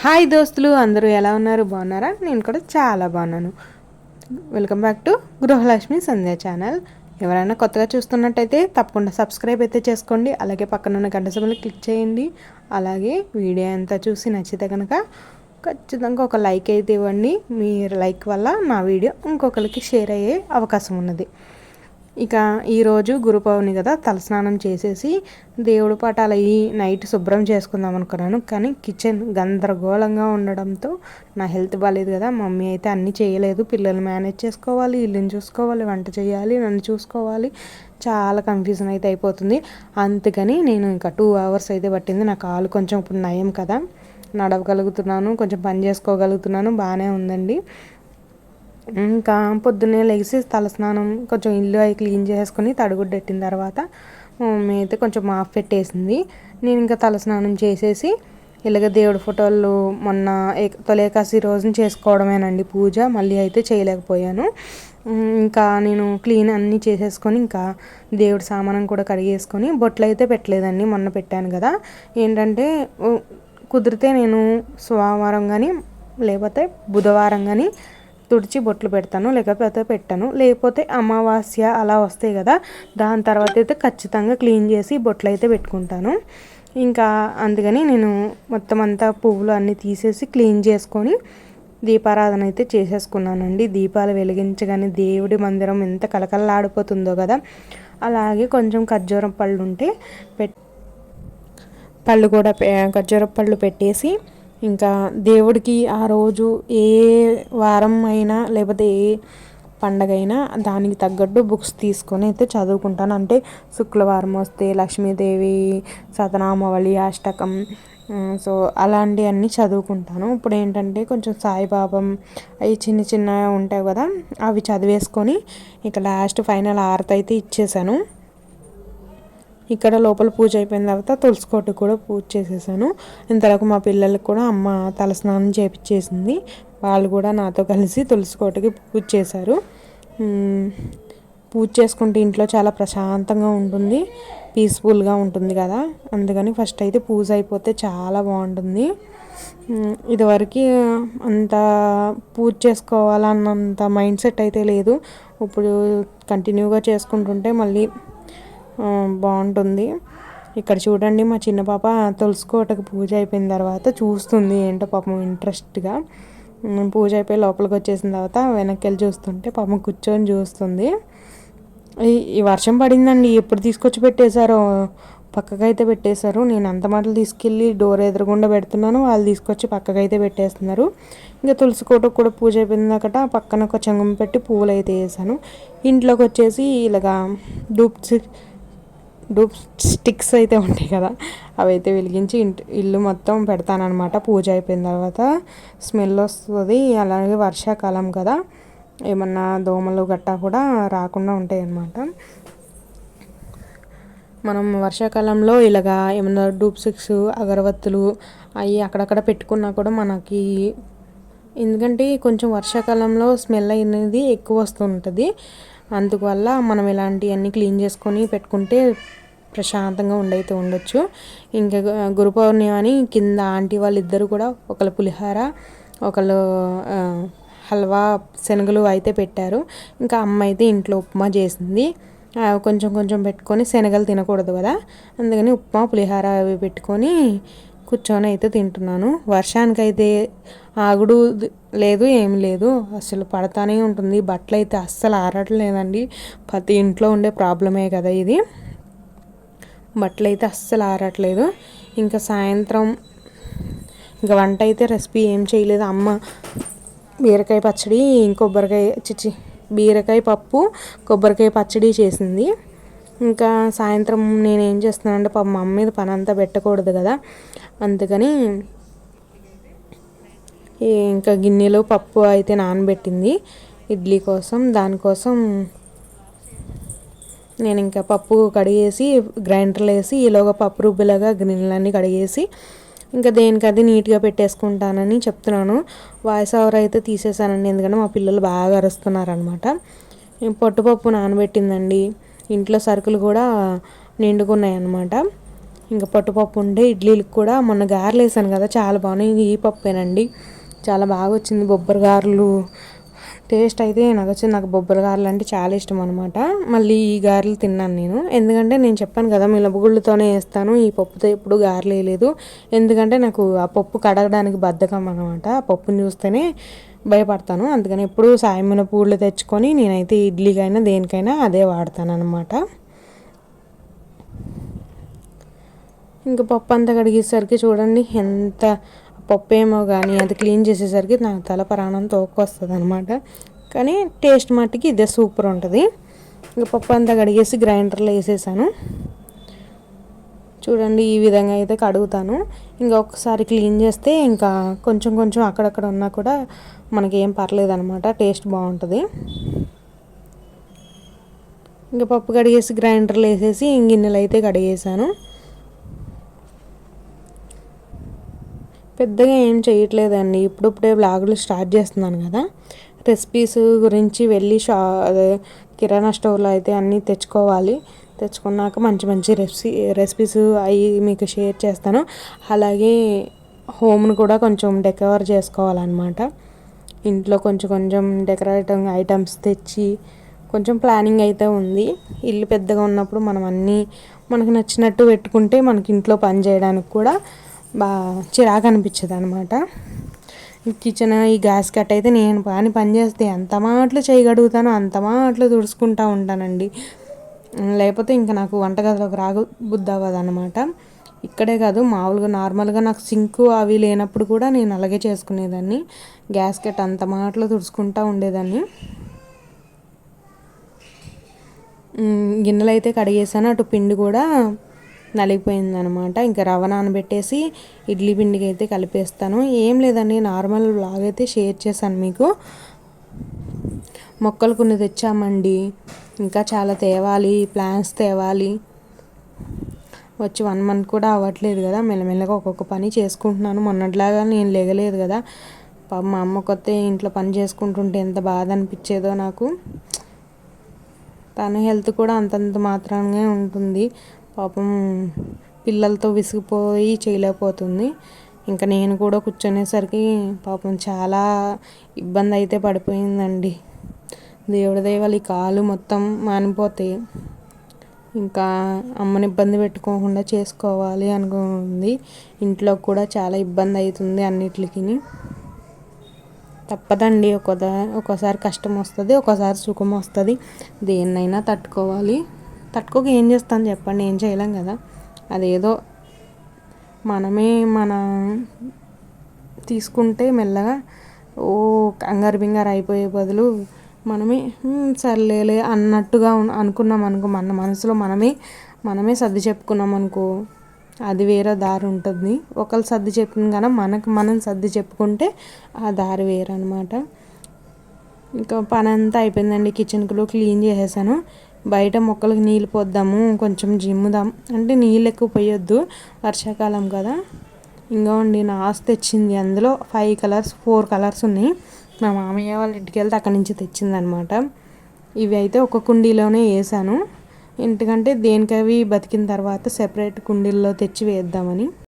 Hi దోస్తులు అందరూ ఎలా ఉన్నారు? బాగున్నారా? నేను కూడా చాలా బాగున్నాను. Welcome back to Grihalakshmi Sandhya channel ఎవరైనా కొత్తగా చూస్తున్నట్టయితే తప్పకుండా సబ్స్క్రైబ్ అయితే చేసుకోండి. అలాగే పక్కన ఉన్న గంట సభలు క్లిక్ చేయండి. అలాగే వీడియో అంతా చూసి నచ్చితే కనుక ఖచ్చితంగా ఒక లైక్ అయితే ఇవ్వండి. మీ లైక్ వల్ల నా వీడియో ఇంకొకరికి షేర్ అయ్యే అవకాశం ఉన్నది. ఇక ఈరోజు గురు పౌర్ణమి కదా తలస్నానం చేసేసి దేవుడు పటాల ఈ నైట్ శుభ్రం చేసుకుందాం అనుకున్నాను. కానీ కిచెన్ గందరగోళంగా ఉండడంతో నా హెల్త్ బాగాలేదు కదా మమ్మీ అయితే అన్నీ చేయలేదు. పిల్లలు మేనేజ్ చేసుకోవాలి ఇల్లుని చూసుకోవాలి వంట చేయాలి నన్ను చూసుకోవాలి. చాలా కన్ఫ్యూజన్ అయితే అయిపోతుంది. అందుకని నేను ఇంకా టూ అవర్స్ అయితే పట్టింది. నా కాలు కొంచెం ఇప్పుడు నయం కదా నడవగలుగుతున్నాను కొంచెం పని చేసుకోగలుగుతున్నాను బాగానే ఉందండి. ఇంకా పొద్దున్నే లేచి తలస్నానం కొంచెం ఇల్లు అవి క్లీన్ చేసుకొని తడుగుడ్డెట్టిన తర్వాత మమ్మీ అయితే కొంచెం మాఫ్ పెట్టేసింది. నేను ఇంకా తలస్నానం చేసేసి ఇలాగ దేవుడి ఫోటోలు మొన్న తొలేకాసి రోజున చేసుకోవడమేనండి పూజ మళ్ళీ అయితే చేయలేకపోయాను. ఇంకా నేను క్లీన్ అన్నీ చేసేసుకొని ఇంకా దేవుడి సామానం కూడా కడిగేసుకొని బొట్లు అయితే పెట్టలేదండి మొన్న పెట్టాను కదా. ఏంటంటే కుదిరితే నేను సోమవారం కానీ లేకపోతే బుధవారం కానీ తుడిచి బొట్లు పెడతాను లేకపోతే పెట్టాను. లేకపోతే అమావాస్య అలా వస్తాయి కదా దాని తర్వాత అయితే ఖచ్చితంగా క్లీన్ చేసి బొట్లు అయితే పెట్టుకుంటాను. ఇంకా అందుకని నేను మొత్తం అంతా పువ్వులు అన్నీ తీసేసి క్లీన్ చేసుకొని దీపారాధన అయితే చేసేసుకున్నానండి. దీపాలు వెలిగించగానే దేవుడి మందిరం ఎంత కలకలలాడిపోతుందో కదా. అలాగే కొంచెం ఖర్జూరం పళ్ళు ఉంటే పెట్ పళ్ళు కూడా ఖర్జూర పళ్ళు పెట్టేసి ఇంకా దేవుడికి ఆ రోజు ఏ వారం అయినా లేకపోతే ఏ పండగ అయినా దానికి తగ్గట్టు బుక్స్ తీసుకొని అయితే చదువుకుంటాను. అంటే శుక్రవారం వస్తే లక్ష్మీదేవి సతనామవళి అష్టకం సో అలాంటివన్నీ చదువుకుంటాను. ఇప్పుడు ఏంటంటే కొంచెం సాయిబాబం అవి చిన్న చిన్న ఉంటాయి కదా అవి చదివేసుకొని ఇక లాస్ట్ ఫైనల్ ఆరత అయితే ఇచ్చేసాను. ఇక్కడ లోపల పూజ అయిపోయిన తర్వాత తులసికోట కూడా పూజ చేసేసాను. ఇంతవరకు మా పిల్లలకు కూడా అమ్మ తలస్నానం చేపించేసింది వాళ్ళు కూడా నాతో కలిసి తులసికోటకి పూజ చేశారు. పూజ చేసుకుంటే ఇంట్లో చాలా ప్రశాంతంగా ఉంటుంది. పీస్ఫుల్గా ఉంటుంది కదా. అందుకని ఫస్ట్ అయితే పూజ అయిపోతే చాలా బాగుంటుంది. ఇదివరకు అంత పూజ చేసుకోవాలన్నంత మైండ్ సెట్ అయితే లేదు. ఇప్పుడు కంటిన్యూగా చేసుకుంటుంటే మళ్ళీ బాగుంటుంది. ఇక్కడ చూడండి మా చిన్న పాప తులసికోటకు పూజ అయిపోయిన తర్వాత చూస్తుంది ఏంటో పాపం ఇంట్రెస్ట్గా. పూజ అయిపోయి లోపలికి వచ్చేసిన తర్వాత వెనక్కి వెళ్ళి చూస్తుంటే పాపం కూర్చొని చూస్తుంది. ఈ వర్షం పడిందండి. ఎప్పుడు తీసుకొచ్చి పెట్టేశారో? పక్కకైతే పెట్టేశారు. నేను అంత మాటలు తీసుకెళ్ళి డోర్ ఎదురుగుండా పెడుతున్నాను. వాళ్ళు తీసుకొచ్చి పక్కకైతే పెట్టేస్తున్నారు. ఇంకా తులసి కోటకు కూడా పూజ అయిపోయిందకట పక్కన ఒక చెంగం పెట్టి పువ్వులు అయితే వేసాను ఇంట్లోకి వచ్చేసి ఇలాగా డూప్స్ డూప్ స్టిక్స్ అయితే ఉంటాయి కదా అవి అయితే వెలిగించి ఇంటి ఇల్లు మొత్తం పెడతానమాట పూజ అయిపోయిన తర్వాత స్మెల్ వస్తుంది అలాగే వర్షాకాలం కదా ఏమన్నా దోమలు గట్టా కూడా రాకుండా ఉంటాయి అన్నమాట మనం వర్షాకాలంలో ఇలాగా ఏమన్నా డూప్ స్టిక్స్ అగరబత్తులు అవి అక్కడక్కడ పెట్టుకున్నా కూడా మనకి ఎందుకంటే కొంచెం వర్షాకాలంలో స్మెల్ అనేది ఎక్కువ వస్తుంటుంది. అందువల్ల మనం ఇలాంటివన్నీ క్లీన్ చేసుకొని పెట్టుకుంటే ప్రశాంతంగా ఉండైతే ఉండొచ్చు. ఇంకా గురు పౌర్ణమి అని కింద ఆంటీ వాళ్ళిద్దరు కూడా ఒకళ్ళు పులిహార ఒకళ్ళు హల్వా శనగలు అయితే పెట్టారు. ఇంకా అమ్మ అయితే ఇంట్లో ఉప్మా చేసింది. కొంచెం కొంచెం పెట్టుకొని శనగలు తినకూడదు కదా. అందుకని ఉప్మా పులిహార అవి పెట్టుకొని కూర్చొని అయితే తింటున్నాను. వర్షానికైతే ఆగుడు లేదు ఏం లేదు. అసలు పడతానే ఉంటుంది. బట్టలు అయితే అస్సలు ఆరట్లేదండి. ప్రతి ఇంట్లో ఉండే ప్రాబ్లమే కదా ఇది. బట్టలు అయితే అస్సలు ఆరట్లేదు. ఇంకా సాయంత్రం ఇంకా వంట అయితే రెసిపీ ఏం చేయలేదు. అమ్మ బీరకాయ పచ్చడి కొబ్బరికాయ చిచి బీరకాయ పప్పు కొబ్బరికాయ పచ్చడి చేసింది. ఇంకా సాయంత్రం నేను ఏం చేస్తున్నానంటే పాప మా అమ్మ మీద పని అంతా పెట్టకూడదు కదా. అందుకని ఇంకా గిన్నెలో పప్పు అయితే నానబెట్టింది. ఇడ్లీ కోసం దానికోసం నేను ఇంకా పప్పు కడిగేసి గ్రైండర్లో వేసి ఈలోగా పప్పు రుబ్బులాగా గిన్నెలన్నీ కడిగేసి ఇంకా దేనికి అది నీట్గా పెట్టేసుకుంటానని చెప్తున్నాను. వాయిస్ ఓవర్ అయితే తీసేసానండి ఎందుకంటే మా పిల్లలు బాగా అరుస్తున్నారనమాట పొట్టుపప్పు నానబెట్టిందండి. ఇంట్లో సరుకులు కూడా నిండుకున్నాయి అన్నమాట ఇంకా పట్టుపప్పు ఉండే ఇడ్లీలకు కూడా మొన్న గారెలు వేసాను కదా చాలా బాగున్నాయి. ఈ పప్పేనండి. చాలా బాగా వచ్చింది. బొబ్బరి గారెలు టేస్ట్ అయితే నాకు వచ్చింది. నాకు బొబ్బరి గారెలు అంటే చాలా ఇష్టం అనమాట మళ్ళీ ఈ గారెలు తిన్నాను నేను. ఎందుకంటే నేను చెప్పాను కదా మిలబగుళ్ళతోనే వేస్తాను. ఈ పప్పుతో ఎప్పుడు గారెలు వేయలేదు. ఎందుకంటే నాకు ఆ పప్పు కడగడానికి బద్ధకం అనమాట ఆ పప్పుని చూస్తేనే భయపడతాను. అందుకని ఎప్పుడు సాయమైన పూలు తెచ్చుకొని నేనైతే ఇడ్లీకైనా దేనికైనా అదే వాడతాను అనమాట ఇంకా పప్పు అంతా కడిగేసరికి చూడండి ఎంత పప్పు ఏమో కానీ అది క్లీన్ చేసేసరికి నాకు తల ప్రాణం తోకొస్తుంది అనమాట కానీ టేస్ట్ మట్టికి ఇదే సూపర్ ఉంటుంది. ఇంకా పప్పు అంతా కడిగేసి గ్రైండర్లో వేసేసాను. చూడండి ఈ విధంగా అయితే కడుగుతాను. ఇంకా ఒకసారి క్లీన్ చేస్తే ఇంకా కొంచెం కొంచెం అక్కడక్కడ ఉన్నా కూడా మనకి ఏం పర్లేదు అనమాట టేస్ట్ బాగుంటుంది. ఇంకా పప్పు కడిగేసి గ్రైండర్లో వేసేసి గిన్నెలు అయితే కడిగేసాను. పెద్దగా ఏం చేయట్లేదండి ఇప్పుడిప్పుడే బ్లాగులు స్టార్ట్ చేస్తున్నాను కదా. రెసిపీస్ గురించి వెళ్ళి షా అదే కిరాణా స్టోర్లో అయితే అన్నీ తెచ్చుకోవాలి. తెచ్చుకున్నాక మంచి మంచి రెసిపీ రెసిపీస్ అవి మీకు షేర్ చేస్తాను. అలాగే హోమ్ను కూడా కొంచెం డెకవర్ చేసుకోవాలన్నమాట. ఇంట్లో కొంచెం కొంచెం డెకరేటివ్ ఐటమ్స్ తెచ్చి కొంచెం ప్లానింగ్ అయితే ఉంది. ఇల్లు పెద్దగా ఉన్నప్పుడు మనం అన్నీ మనకు నచ్చినట్టు పెట్టుకుంటే మనకి ఇంట్లో పని చేయడానికి కూడా బాగా చిరాకు అనిపించదు అనమాట కిచెన్ ఈ గ్యాస్ కట్ అయితే నేను పని పని చేస్తే ఎంత మాటలు చేయగలుగుతానో అంత మాటలు తుడుచుకుంటూ ఉంటానండి. లేకపోతే ఇంకా నాకు వంటగదిలోకి రాగు బుద్ధి అవ్వదు అనమాట ఇక్కడే కాదు మామూలుగా నార్మల్గా నాకు సింకు అవి లేనప్పుడు కూడా నేను అలాగే చేసుకునేదాన్ని. గ్యాస్ కట్ అంత మాటలు తుడుచుకుంటూ ఉండేదాన్ని. గిన్నెలు అయితే కడిగేసాను అటు పిండి కూడా నలిగిపోయిందనమాట ఇంకా రవ నానబెట్టేసి ఇడ్లీ పిండికి అయితే కలిపేస్తాను. ఏం లేదండి నార్మల్ బ్లాగ్ అయితే షేర్ చేశాను మీకు. మొక్కలు కొన్ని తెచ్చామండి. ఇంకా చాలా తేవాలి ప్లాన్స్ తేవాలి. వచ్చి వన్ మంత్ కూడా అవ్వట్లేదు కదా. మెల్లమెల్లగా ఒక్కొక్క పని చేసుకుంటున్నాను. మొన్నట్లాగా నేను లేగలేదు కదా. మా అమ్మ కొత్త ఇంట్లో పని చేసుకుంటుంటే ఎంత బాధ అనిపించేదో నాకు. తన హెల్త్ కూడా అంతంత మాత్రంగా ఉంటుంది. పాపం పిల్లలతో విసిగిపోయి చేయలేకపోతుంది. ఇంకా నేను కూడా కూర్చునేసరికి పాపం చాలా ఇబ్బంది అయితే పడిపోయిందండి. దేవుడి దయవల్ల ఈ కాలు మొత్తం మానిపోతాయి ఇంకా అమ్మని ఇబ్బంది పెట్టుకోకుండా చేసుకోవాలి అనుకుంది. ఇంట్లో కూడా చాలా ఇబ్బంది అవుతుంది అన్నిటికి తప్పదండి ఒకదా ఒక్కోసారి కష్టం వస్తుంది ఒక్కోసారి సుఖం వస్తుంది. దేన్నైనా తట్టుకోవాలి. తట్టుకోక ఏం చేస్తాను చెప్పండి ఏం చేయలేం కదా. అదేదో మనమే మన తీసుకుంటే మెల్లగా ఓ కంగారు బింగారు అయిపోయే బదులు మనమే సర్లేలే అన్నట్టుగా అనుకున్నాం అనుకో మన మనసులో మనమే మనమే సర్ది చెప్పుకున్నాం అనుకో అది వేరే దారి ఉంటుంది. ఒకళ్ళు సర్ది చెప్పిన కానీ మనకు మనం సర్ది చెప్పుకుంటే ఆ దారి వేరే అనమాట ఇంకా పని అంతా అయిపోయిందండి కిచెన్లో క్లీన్ చేసేసాను. బయట మొక్కలకు నీళ్ళు పోద్దాము కొంచెం జిమ్ముదాం. అంటే నీళ్ళు ఎక్కువ పోయొద్దు వర్షాకాలం కదా. ఇంకోండి నాస్ తెచ్చింది అందులో ఫైవ్ కలర్స్ ఫోర్ కలర్స్ ఉన్నాయి. మా మామయ్య వాళ్ళ ఇంటికి వెళ్తే అక్కడి నుంచి తెచ్చిందనమాట. ఇవి అయితే ఒక కుండీలోనే వేసాను ఎందుకంటే దేనికవి బతికిన తర్వాత సెపరేట్ కుండీల్లో తెచ్చి వేద్దామని.